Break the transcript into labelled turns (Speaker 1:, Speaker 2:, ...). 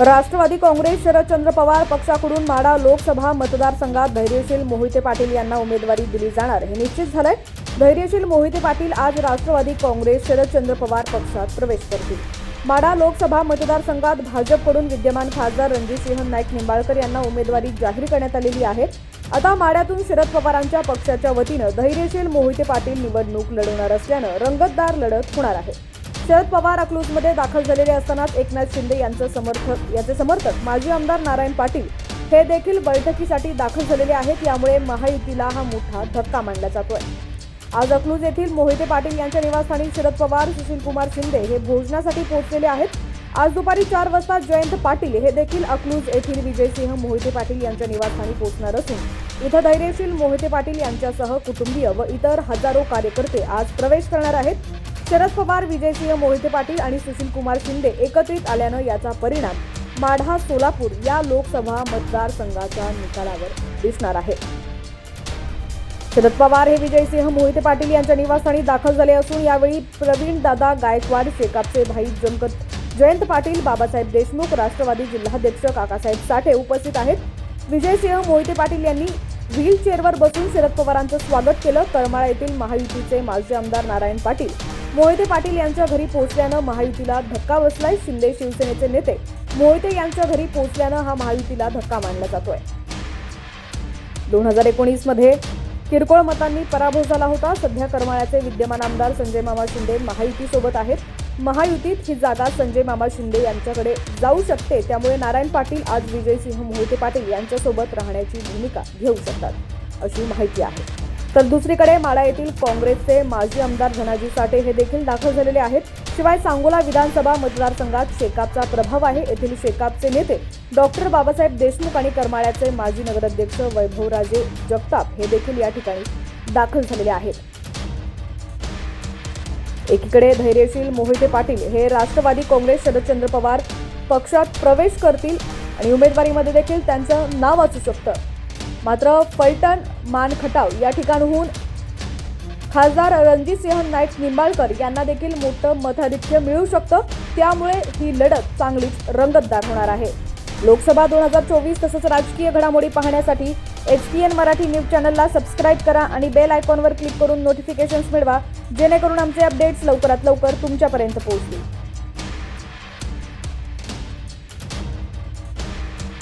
Speaker 1: राष्ट्रवादी काँग्रेस शरदचंद्र पवार पक्षाकडून माडा लोकसभा मतदारसंघात धैर्यशील मोहिते पाटील यांना उमेदवारी दिली जाणार. हे निश्चित झालंय. धैर्यशील मोहिते पाटील आज राष्ट्रवादी काँग्रेस शरदचंद्र पवार पक्षात प्रवेश करतील. माडा लोकसभा मतदारसंघात भाजपकडून विद्यमान खासदार रणजितसिंह नाईक निंबाळकर यांना उमेदवारी जाहीर करण्यात आलेली आहे. आता माड्यातून शरद पवारांच्या पक्षाच्या वतीनं धैर्यशील मोहिते पाटील निवडणूक लढवणार असल्यानं रंगतदार लढत होणार आहे. शरद पवार अकलूजमध्ये दाखल झालेले असतानाच एकनाथ शिंदे यांचं समर्थक याचे समर्थक माजी आमदार नारायण पाटील हे देखील बैठकीसाठी दाखल झालेले आहेत. यामुळे महायुतीला हा मोठा धक्का मानला जातोय. आज अकलूज येथील मोहिते पाटील यांच्या निवासस्थानी शरद पवार सुशीलकुमार शिंदे हे भोजनासाठी पोहोचलेले आहेत. आज दुपारी चार वाजता जयंत पाटील हे देखील अकलूज येथील विजयसिंह मोहिते पाटील यांच्या निवासस्थानी पोहोचणार असून इथं धैर्यशील मोहिते पाटील यांच्यासह कुटुंबीय व इतर हजारो कार्यकर्ते आज प्रवेश करणार आहेत. शरद पवार विजयसिंह मोहिते पाटील आणि सुशीलकुमार शिंदे एकत्रित आल्यानं याचा परिणाम माढा सोलापूर या लोकसभा मतदारसंघाच्या निकालावर दिसणार आहे. शरद पवार हे विजयसिंह मोहिते पाटील यांच्या निवासस्थानी दाखल झाले असून यावेळी प्रवीण दादा गायकवाड शेकापचे भाई जमकत जयंत पाटील बाबासाहेब देशमुख राष्ट्रवादी जिल्हाध्यक्ष काकासाहेब साठे उपस्थित आहेत. विजयसिंह मोहिते पाटील यांनी व्हीलचेअरवर बसून शरद पवारांचं स्वागत केलं. करमाळा येथील महायुतीचे माजी आमदार नारायण पाटील मोहिते पाटील यांच्या घरी पोहोचल्यानं महायुतीला धक्का बसलाय शिंदे शिवसेनेचे नेते. मोहिते यांच्या घरी पोहोचल्यानं हा महायुतीला धक्का मानला जातोय. दोन हजार एकोणीसमध्ये किरकोळ मतांनी पराभव झाला होता. सध्या करमाळ्याचे विद्यमान आमदार संजय मामा शिंदे महायुतीसोबत आहेत. महायुतीत ही जागा संजय मामा शिंदे यांच्याकडे जाऊ शकते. त्यामुळे नारायण पाटील आज विजयसिंह मोहिते पाटील यांच्यासोबत राहण्याची भूमिका घेऊ शकतात अशी माहिती आहे. तर दुसरीकडे माडा येथील काँग्रेसचे माजी आमदार धनाजी साठे हे देखील दाखल झालेले आहेत. शिवाय सांगोला विधानसभा मतदारसंघात शेकापचा प्रभाव आहे. येथील शेकापचे नेते डॉक्टर बाबासाहेब देशमुख आणि करमाळ्याचे माजी नगराध्यक्ष वैभवराजे जगताप हे देखील या ठिकाणी दाखल झालेले आहेत. एकीकडे धैर्यशील मोहिते पाटील हे राष्ट्रवादी काँग्रेस शरदचंद्र पवार पक्षात प्रवेश करतील आणि उमेदवारीमध्ये देखील त्यांचं नाव असू शकतं मात्र फलटण मान खटाव या ठिकाणहून खासदार रणजितसिंह नाईक निंबाळकर यांना देखील मोठं मताधिक्य मिळू शकतं. त्यामुळे ही लढत चांगलीच रंगतदार होणार आहे. लोकसभा दोन हजार चोवीस तसंच राजकीय घडामोडी पाहण्यासाठी H P N Marathi news चॅनलला सबस्क्राईब करा आणि बेल आयकॉनवर क्लिक करून नोटिफिकेशन्स मिळवा जेणेकरून आमचे अपडेट्स लवकरात लवकर तुमच्यापर्यंत पोहोचतील.